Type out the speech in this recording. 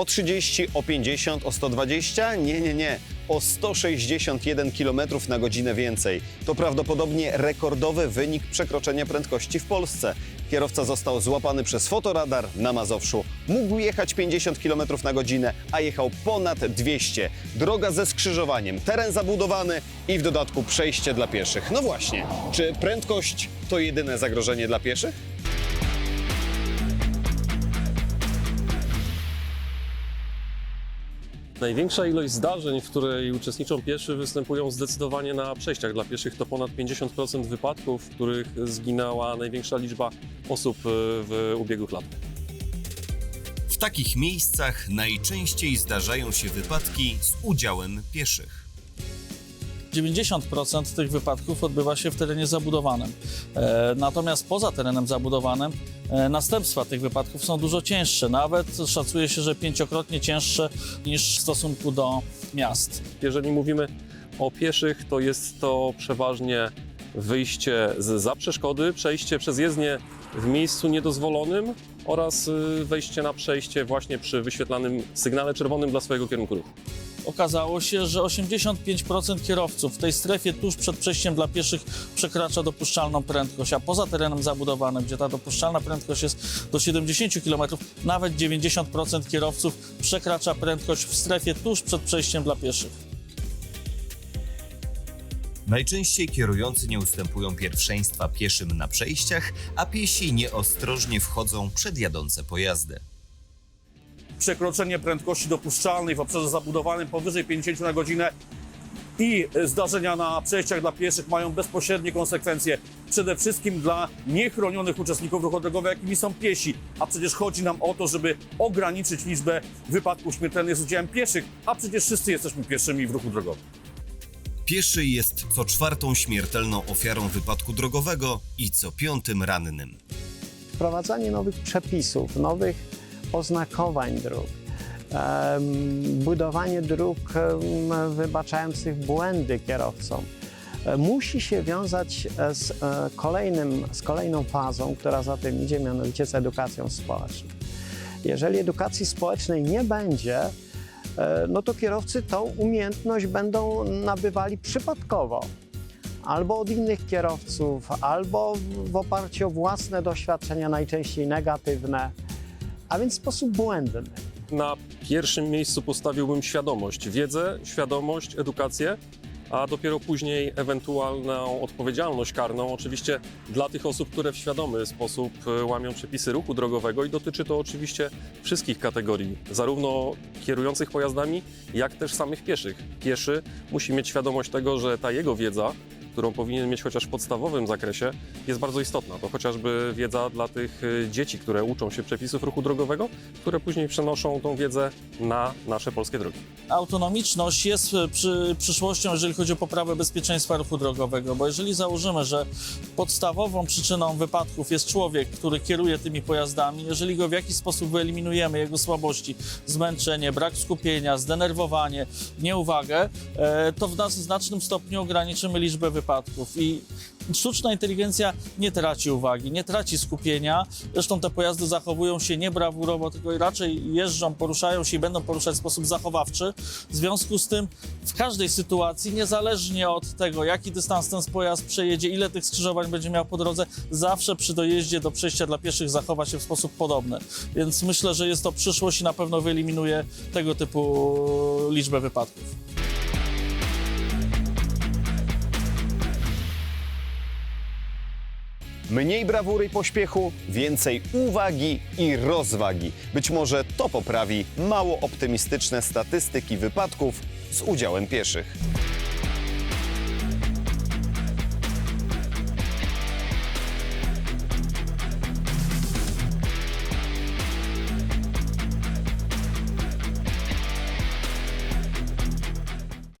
O 30, o 50, o 120? Nie, nie, nie. O 161 km na godzinę więcej. To prawdopodobnie rekordowy wynik przekroczenia prędkości w Polsce. Kierowca został złapany przez fotoradar na Mazowszu. Mógł jechać 50 km na godzinę, a jechał ponad 200. Droga ze skrzyżowaniem, teren zabudowany i w dodatku przejście dla pieszych. No właśnie, czy prędkość to jedyne zagrożenie dla pieszych? Największa ilość zdarzeń, w której uczestniczą pieszy, występują zdecydowanie na przejściach dla pieszych. To ponad 50% wypadków, w których zginęła największa liczba osób e, w ubiegłych latach. W takich miejscach najczęściej zdarzają się wypadki z udziałem pieszych. 90% tych wypadków odbywa się w terenie zabudowanym. E, Natomiast poza terenem zabudowanym następstwa tych wypadków są dużo cięższe. Nawet szacuje się, że pięciokrotnie cięższe niż w stosunku do miast. Jeżeli mówimy o pieszych, to jest to przeważnie wyjście z za przeszkody, przejście przez jezdnię w miejscu niedozwolonym oraz y, wejście na przejście właśnie przy wyświetlanym sygnale czerwonym dla swojego kierunku ruchu. Okazało się, że 85% kierowców w tej strefie tuż przed przejściem dla pieszych przekracza dopuszczalną prędkość, a poza terenem zabudowanym, gdzie ta dopuszczalna prędkość jest do 70 km, nawet 90% kierowców przekracza prędkość w strefie tuż przed przejściem dla pieszych. Najczęściej kierujący nie ustępują pierwszeństwa pieszym na przejściach, a piesi nieostrożnie wchodzą przed jadące pojazdy. Przekroczenie prędkości dopuszczalnej w obszarze zabudowanym powyżej 50 na godzinę i zdarzenia na przejściach dla pieszych mają bezpośrednie konsekwencje przede wszystkim dla niechronionych uczestników ruchu drogowego, jakimi są piesi. A przecież chodzi nam o to, żeby ograniczyć liczbę wypadków śmiertelnych z udziałem pieszych, a przecież wszyscy jesteśmy pieszymi w ruchu drogowym. Pieszy jest co czwartą śmiertelną ofiarą wypadku drogowego i co piątym rannym. wprowadzanie nowych przepisów, nowych oznakowań dróg, budowanie dróg wybaczających błędy kierowcom. E, musi się wiązać e, z, e, kolejnym, z kolejną fazą, która za tym idzie, mianowicie z edukacją społeczną. Jeżeli edukacji społecznej nie będzie, no to kierowcy tą umiejętność będą nabywali przypadkowo. Albo od innych kierowców, albo w oparciu o własne doświadczenia, najczęściej negatywne, a więc sposób błędny. Na pierwszym miejscu postawiłbym świadomość, wiedzę, świadomość, edukację, a dopiero później ewentualną odpowiedzialność karną, oczywiście dla tych osób, które w świadomy sposób e, łamią przepisy ruchu drogowego i dotyczy to oczywiście wszystkich kategorii, zarówno kierujących pojazdami, jak też samych pieszych. Pieszy musi mieć świadomość tego, że ta jego wiedza, którą powinien mieć chociaż w podstawowym zakresie, jest bardzo istotna. To chociażby wiedza dla tych e, dzieci, które uczą się przepisów ruchu drogowego, które później przenoszą tą wiedzę na nasze polskie drogi. Autonomiczność jest e, przy, przyszłością, jeżeli chodzi o poprawę bezpieczeństwa ruchu drogowego, bo jeżeli założymy, że podstawową przyczyną wypadków jest człowiek, który kieruje tymi pojazdami, jeżeli go w jakiś sposób wyeliminujemy, jego słabości, zmęczenie, brak skupienia, zdenerwowanie, nieuwagę, e, to w znacznym stopniu ograniczymy liczbę wypadków i sztuczna inteligencja nie traci uwagi, nie traci skupienia. Zresztą te pojazdy zachowują się nie brawurowo, tylko raczej jeżdżą, poruszają się i będą poruszać w sposób zachowawczy. W związku z tym w każdej sytuacji, niezależnie od tego, jaki dystans ten pojazd przejedzie, ile tych skrzyżowań będzie miał po drodze, zawsze przy dojeździe do przejścia dla pieszych zachowa się w sposób podobny. Więc myślę, że jest to przyszłość i na pewno wyeliminuje tego typu liczbę wypadków. Mniej brawury i pośpiechu, więcej uwagi i rozwagi. Być może to poprawi mało optymistyczne statystyki wypadków z udziałem pieszych.